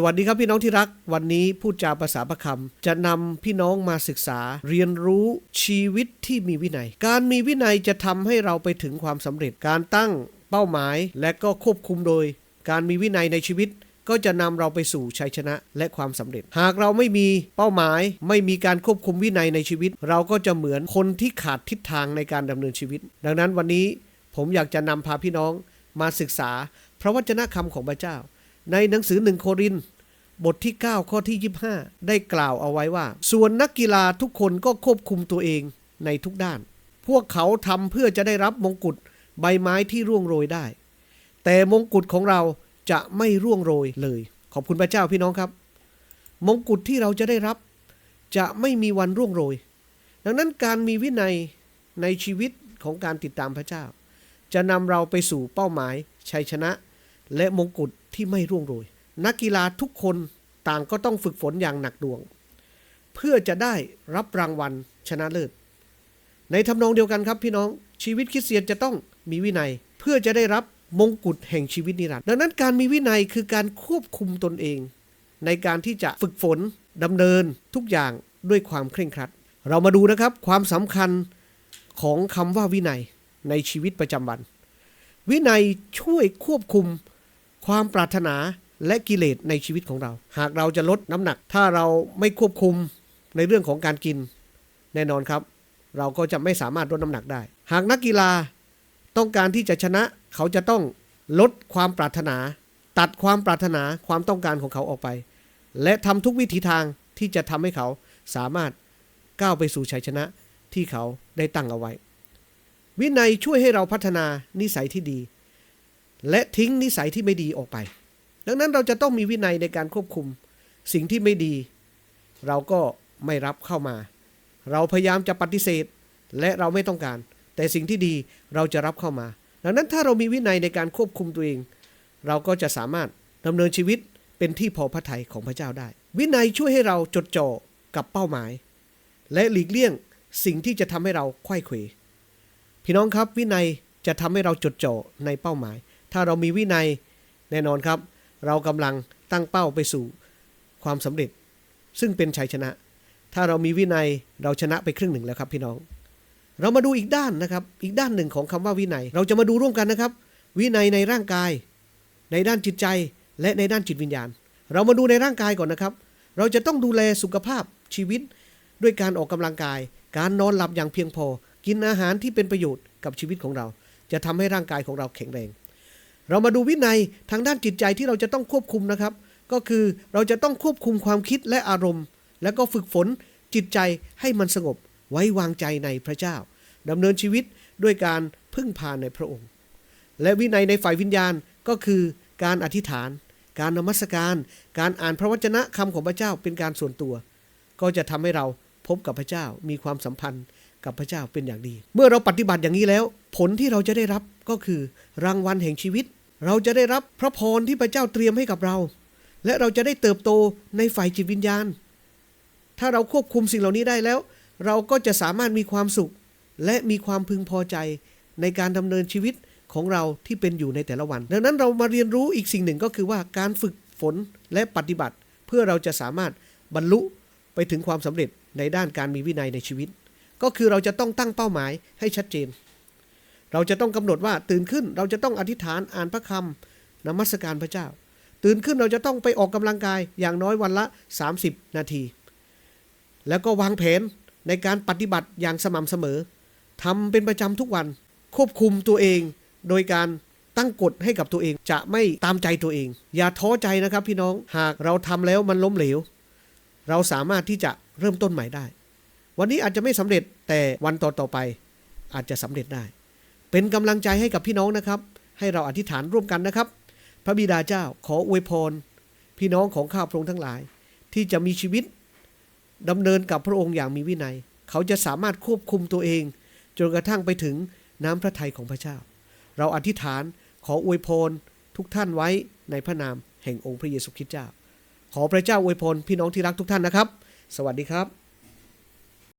สวัสดีครับพี่น้องที่รัก วันนี้พูดจาภาษาประคำจะนำพี่น้องมาศึกษา เรียนรู้ชีวิตที่มีวินัย การมีวินัยจะทำให้เราไปถึงความสำเร็จ การตั้งเป้าหมายและก็ควบคุมโดย การมีวินัยในชีวิต ก็จะนำเราไปสู่ชัยชนะและความสำเร็จ หากเราไม่มีเป้าหมาย ไม่มีการควบคุมวินัยในชีวิต เราก็จะเหมือนคนที่ขาดทิศทางในการดำเนินชีวิต ดังนั้นวันนี้ผมอยากจะนำพาพี่น้องมาศึกษา พระวจนะคำของพระเจ้า ในหนังสือหนึ่งโคริน บทที่ 9 ข้อที่ 25 ได้กล่าวเอาไว้ว่า ส่วนนักกีฬาทุกคนก็ควบคุมตัวเองในทุกด้าน พวกเขาทำเพื่อจะได้รับมงกุฎใบไม้ที่ร่วงโรยได้ แต่มงกุฎของเราจะไม่ร่วงโรยเลย ขอบคุณพระเจ้าพี่น้องครับ มงกุฎที่เราจะได้รับ จะไม่มีวันร่วงโรย ดังนั้นการมีวินัยในชีวิตของการติดตามพระเจ้า จะนำเราไปสู่เป้าหมายชัยชนะ และมงกุฎที่ไม่ร่วงโรย นักกีฬาทุกคนต่างก็ต้องฝึกฝนอย่างหนักดวง เพื่อจะได้รับรางวัลชนะเลิศ ในทำนองเดียวกันครับพี่น้องชีวิตคริสเตียนจะต้องมีวินัย เพื่อจะได้รับมงกุฎแห่งชีวิตนิรันดร์ดังนั้นการมีวินัยคือการควบคุมตนเอง ในการที่จะฝึกฝนดำเนินทุกอย่างด้วยความเคร่งครัด เรามาดูนะครับความสำคัญของคำว่าวินัยในชีวิตประจำวัน วินัยช่วยควบคุม ความปรารถนาและกิเลสในชีวิตของเรา หากเราจะลดน้ำหนัก ถ้าเราไม่ควบคุมในเรื่องของการกิน แน่นอนครับ เราก็จะไม่สามารถลดน้ำหนักได้ หากนักกีฬาต้องการที่จะชนะเขาจะต้องลดความปรารถนา ตัดความปรารถนาความต้องการของเขาออกไป และทำทุกวิถีทางที่จะทำให้เขาสามารถก้าวไปสู่ชัยชนะที่เขาได้ตั้งเอาไว้ วินัยช่วยให้เราพัฒนานิสัยที่ดี และทิ้งนิสัยที่ไม่ดีออกไป ดังนั้นเราจะต้องมีวินัยในการควบคุมสิ่งที่ไม่ดี เราก็ไม่รับเข้ามา เราพยายามจะปฏิเสธและเราไม่ต้องการ แต่สิ่งที่ดีเราจะรับเข้ามา ดังนั้นถ้าเรามีวินัยในการควบคุมตัวเอง เราก็จะสามารถดำเนินชีวิตเป็นที่พอพระทัยของพระเจ้าได้ วินัยช่วยให้เราจดจ่อกับเป้าหมาย และหลีกเลี่ยงสิ่งที่จะทำให้เราไขว้เขวพี่น้องครับวินัยจะทำให้เราจดจ่อในเป้าหมาย ถ้าเรามีวินัยแน่นอนครับ เรากำลังตั้งเป้าไปสู่ความสำเร็จ ซึ่งเป็นชัยชนะ ถ้าเรามีวินัยเราชนะไปครึ่งหนึ่งแล้วครับพี่น้อง เรามาดูอีกด้านนะครับ อีกด้านหนึ่งของคำว่าวินัย เราจะมาดูร่วมกันนะครับ วินัยในร่างกาย ในด้านจิตใจและในด้านจิตวิญญาณ เรามาดูในร่างกายก่อนนะครับ เราจะต้องดูแลสุขภาพชีวิต ด้วยการออกกำลังกาย การนอนหลับอย่างเพียงพอ กินอาหารที่เป็นประโยชน์กับชีวิตของเรา จะทำให้ร่างกายของเราแข็งแรง เรามาดูวินัยทางด้านจิตใจที่เราจะต้องควบคุมนะครับ ก็คือเราจะต้องควบคุมความคิดและอารมณ์ แล้วก็ฝึกฝนจิตใจให้มันสงบไว้วางใจในพระเจ้าดำเนินชีวิตด้วยการพึ่งพาในพระองค์ และวินัยในฝ่ายวิญญาณก็คือการอธิษฐาน การนมัสการ การอ่านพระวจนะคำของพระเจ้าเป็นการส่วนตัว ก็จะทำให้เราพบกับพระเจ้ามีความสัมพันธ์กับพระเจ้าเป็นอย่างดี เมื่อเราปฏิบัติอย่างนี้แล้ว ผลที่เราจะได้รับก็คือรางวัลแห่งชีวิต เราจะได้รับพระพรที่พระเจ้าเตรียมให้กับเรา และเราจะได้เติบโตในฝ่ายจิตวิญญาณ ถ้าเราควบคุมสิ่งเหล่านี้ได้แล้ว เราก็จะสามารถมีความสุข และมีความพึงพอใจในการดำเนินชีวิตของเราที่เป็นอยู่ในแต่ละวัน ดังนั้นเรามาเรียนรู้อีกสิ่งหนึ่งก็คือว่าการฝึกฝนและปฏิบัติ เพื่อเราจะสามารถบรรลุไปถึงความสำเร็จในด้านการมีวินัยในชีวิต ก็คือเราจะต้องตั้งเป้าหมายให้ชัดเจน เราจะต้องกำหนดว่าตื่นขึ้นเราจะต้องอธิษฐานอ่านพระคำนมัสการพระเจ้า ตื่นขึ้นเราจะต้องไปออกกำลังกายอย่างน้อยวันละ 30 นาที แล้วก็วางแผนในการปฏิบัติอย่างสม่ำเสมอทำเป็นประจำทุกวันควบคุมตัวเองโดยการตั้งกฎให้กับตัวเองจะไม่ตามใจตัวเอง อย่าท้อใจนะครับพี่น้องหากเราทำแล้วมันล้มเหลว เราสามารถที่จะเริ่มต้นใหม่ได้ วันนี้อาจจะไม่สำเร็จแต่วันต่อๆไปอาจจะสำเร็จได้ เป็นกำลังใจให้กับพี่น้องนะครับ ให้เราอธิษฐานร่วมกันนะครับ พระบิดาเจ้าขออวยพร พี่น้องของข้าพระองค์ทั้งหลาย ที่จะมีชีวิตดำเนินกับพระองค์อย่างมีวินัย เขาจะสามารถควบคุมตัวเอง จนกระทั่งไปถึงน้ำพระทัยของพระเจ้า เราอธิษฐานขออวยพรทุกท่านไว้ในพระนามแห่งองค์พระเยซูคริสต์เจ้า ขอพระเจ้าอวยพรพี่น้องที่รักทุกท่านนะครับ สวัสดีครับ